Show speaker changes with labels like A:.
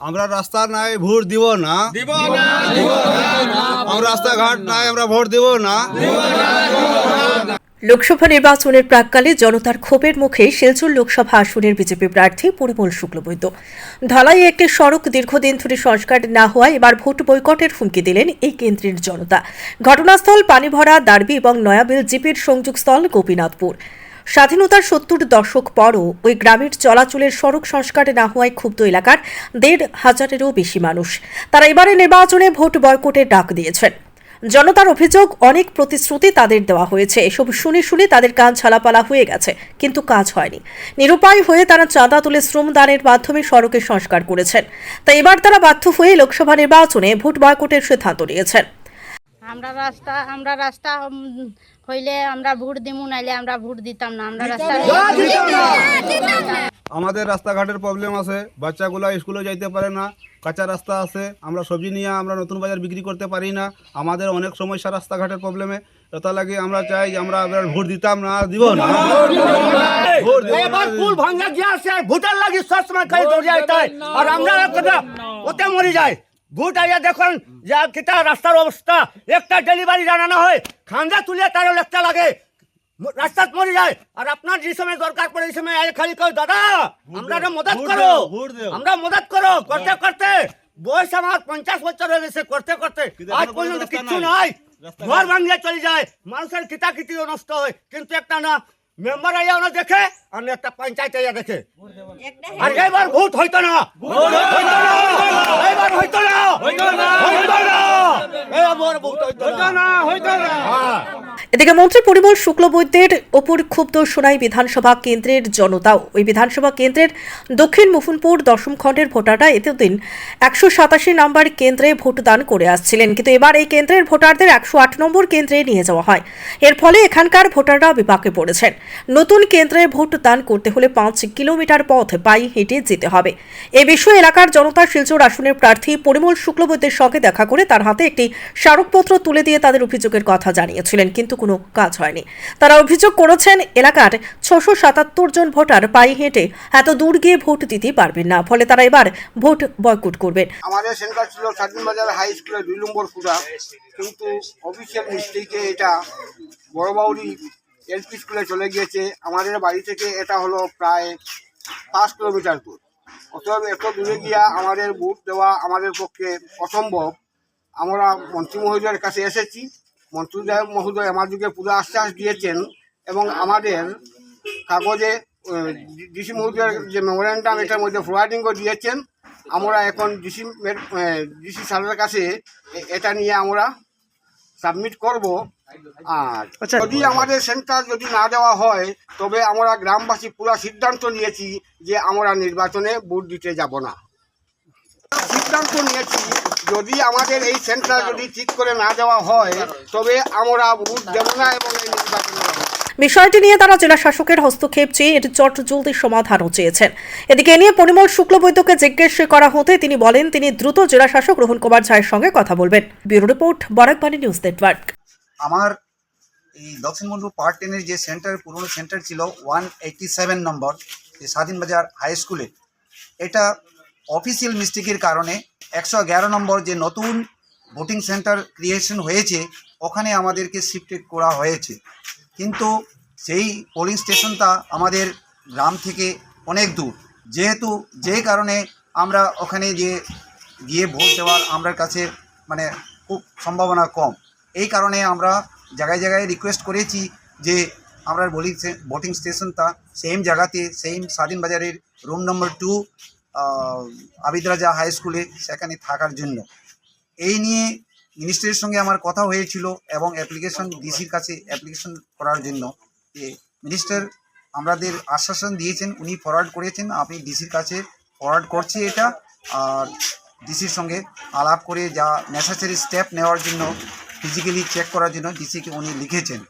A: আমরা রাস্তা নাই ভোট দিব না। আমরা রাস্তাঘাট নাই আমরা ভোট দিব না।
B: লোকসভা নির্বাচনের প্রাককালে জনতার ক্ষোভের মুখে শিলচর লোকসভা আসনের বিজেপি প্রার্থী পরিমল শুক্লবৈদ্য। ধলাই একটি সড়ক দীর্ঘদিন ধরে সংস্কার না হওয়ায় এবার ভোট বৈকটের হুমকি দিলেন এই কেন্দ্রের জনতা। ঘটনাস্থল পানিভরা দার্বি এবং নয়াবিল জিপির সংযোগস্থল গোপীনাথপুর। স্বাধীনতার সত্তর দশক পরও ওই গ্রামের চলাচলের সড়ক সংস্কারে না হওয়ায় ক্ষুব্ধ এলাকার দেড় হাজারেরও বেশি মানুষ। তারা এবারে নির্বাচনে ভোট বয়কটের ডাক দিয়েছেন। জনতার অভিযোগ, অনেক প্রতিশ্রুতি তাদের দেওয়া হয়েছে। এসব শুনে শুনে তাদের কাজ ছালাপালা হয়ে গেছে, কিন্তু কাজ হয়নি। নিরুপায় হয়ে তারা চাঁদা তুলে শ্রমদানের মাধ্যমে সড়কের সংস্কার করেছেন। তাই এবার তারা বাধ্য হয়ে লোকসভা নির্বাচনে ভোট বয়কটের সিদ্ধান্ত নিয়েছেন।
C: আমরা রাস্তা আমরা রাস্তা হইলে আমরা ভোট দিমু নাইলে আমরা ভোট দিতাম না আমরা রাস্তা
A: আমাদের রাস্তাঘাটের প্রবলেম আছে বাচ্চাগুলো স্কুলে যাইতে পারে না কাঁচা রাস্তা আছে আমরা সবজি নিয়ে আমরা নতুন বাজার বিক্রি করতে পারি না আমাদের অনেক সমস্যা রাস্তাঘাটের প্রবলেমে এটা লাগে আমরা চাই যে আমরা এবার ভোট দিতাম না দিব না। ভোট
D: ভাঙ্গা ভোটার লাগি সবসময় খালি দৌড়ে যেতে আর আমরা কথা ওতে মরে যায় ভোট আইয়া দেখুন যে কিতা রাস্তার অবস্থা। একটা ডেলিভারি জানানো হয় খান্দা তুলে তারও লেখটা লাগে। রাস্তাত মরে যায়। আর আপনার যে সময় দরকার পড়ে এই সময় আয় খালি কই দাদা আমরা মদত করো। আমরা মদত করো করতে করতে। বয়স আমার পঞ্চাশ বছর হয়ে গেছে করতে করতে। আজ পর্যন্ত কিচ্ছু
A: নাই।
D: ঘর। ভাঙিয়ে চলে যায়। মানুষের কিতাকিতিও নষ্ট হয়। কিন্তু একটা না মেম্বার আইয়া ওনা দেখে আর একটা পঞ্চায়েত আইয়া দেখে। আর এবার ভোট হইতো না। হইতো না এবার হইতো না হইতো না হইতো না এবার
B: এদিকে মন্ত্রী পরিমল শুক্লবৈদ্যের ওপর ক্ষুব্ধ সোনাই বিধানসভা কেন্দ্রের জনতাও। ওই বিধানসভা কেন্দ্রের দক্ষিণ মুফুনপুর দশম খণ্ডের ভোটাররা এতদিন একশো সাতাশি নম্বর কেন্দ্রে ভোটদান করে আসছিলেন। কিন্তু এবার এই কেন্দ্রের ভোটারদের একশো আট নম্বর কেন্দ্রে নিয়ে যাওয়া হয়। এর ফলে এখানকার ভোটাররা বিপাকে পড়েছেন। নতুন কেন্দ্রে ভোট দান করতে হলে পাঁচ কিলোমিটার পথ পায়ে হেঁটে যেতে হবে। এ বিষয়ে এলাকার জনতা শিলচর আসনের প্রার্থী পরিমল শুক্লবৈদ্যের সঙ্গে দেখা করে তার হাতে একটি স্মারকপত্র তুলে দিয়ে তাদের অভিযোগের কথা জানিয়েছিলেন। কিন্তু কোনো কাজ হয়নি। তারা অভিযোগ করেছেন, এলাকার ছশো সাতাত্তর জন ভোটার পায়ে হেঁটে এত দূর গিয়ে ভোট দিতে পারবেন না, ফলে তারা এবার ভোট বয়কট করবেন।
E: আমাদের সেন্টার ছিল বাজার হাই স্কুলের দুই নম্বর ফুটা, কিন্তু অফিসিয়াল মিস্টেকে এটা বড়বাউরি এলপি স্কুলে চলে গিয়েছে। আমাদের বাড়ি থেকে এটা হলো প্রায় পাঁচ কিলোমিটার দূর। অতএব এত দূরে গিয়া আমাদের বুথ দেওয়া আমাদের পক্ষে অসম্ভব। আমরা মন্ত্রী মহোদয়ের কাছে এসেছি। মন্ত্রী মহোদয় আমাদেরকে পুরো আশ্বাস দিয়েছেন এবং আমাদের কাগজে ডিসি মহোদয়ের যে মেমোরেন্ডাম এটার মধ্যে ফরওয়ার্ডিং করে দিয়েছেন। আমরা এখন ডিসি ডিসি স্যারের কাছে এটা নিয়ে আমরা সাবমিট করব। আর যদি আমাদের সেন্টার যদি না দেওয়া হয় তবে আমরা গ্রামবাসী পুরো সিদ্ধান্ত নিয়েছি যে আমরা নির্বাচনে ভোট দিতে যাব না। সিদ্ধান্ত নিয়েছি যদি আমাদের এই সেন্টার যদি ঠিক করে না দেওয়া হয় তবে আমরা ভোট দেব না এবং এই নির্বাচনে।
B: বিষয়টি নিয়ে তারা জেলা শাসকের হস্তক্ষেপ চেয়ে এটি চট জলদি সমাধানও চেয়েছেন। এদিকে এ নিয়ে পরিমল শুক্লবৈদ্যকে জিজ্ঞেস করা হতে তিনি বলেন তিনি দ্রুত জেলা শাসক রোহন কুমার ঝায়ের সঙ্গে কথা বলবেন। Bureau report Barakbani news network.
F: আমার এই দক্ষিণ বন্ধু পার্ট টেনের যে সেন্টার পুরনো সেন্টার ছিল ওয়ান এইটটি সেভেন নম্বর যে স্বাধীন বাজার হাই স্কুলে। এটা অফিসিয়াল মিস্টেকের কারণে একশো এগারো নম্বর যে নতুন ভোটিং সেন্টার ক্রিয়েশন হয়েছে, ওখানে আমাদেরকে শিফটেড করা হয়েছে। কিন্তু সেই পোলিং স্টেশনটা আমাদের গ্রাম থেকে অনেক দূর। যেহেতু যে কারণে আমরা ওখানে যে গিয়ে ভোট দেওয়ার আমার কাছে মানে খুব সম্ভাবনা কম। এই কারণে আমরা জায়গায় জায়গায় রিকোয়েস্ট করেছি যে আমরা বলি ভোটিং স্টেশনটা সেম জায়গাতে সেম স্বাধীন বাজারের রুম নম্বর টু আবিদ রাজা হাই স্কুলে সেখানে থাকার জন্য। এই নিয়ে মিনিস্ট্রির সঙ্গে আমার কথা হয়েছিল এবং অ্যাপ্লিকেশন ডিসির কাছে অ্যাপ্লিকেশন করার জন্য যে মিনিস্টার আমাদের আশ্বাসন দিয়েছেন, উনি ফরওয়ার্ড করেছেন, আপনি ডিসির কাছে ফরওয়ার্ড করছি এটা। আর ডিসির সঙ্গে আলাপ করে যা নেসেসারি স্টেপ নেওয়ার জন্য ফিজিক্যালি চেক করার জন্য ডিসিকে উনি লিখেছেন।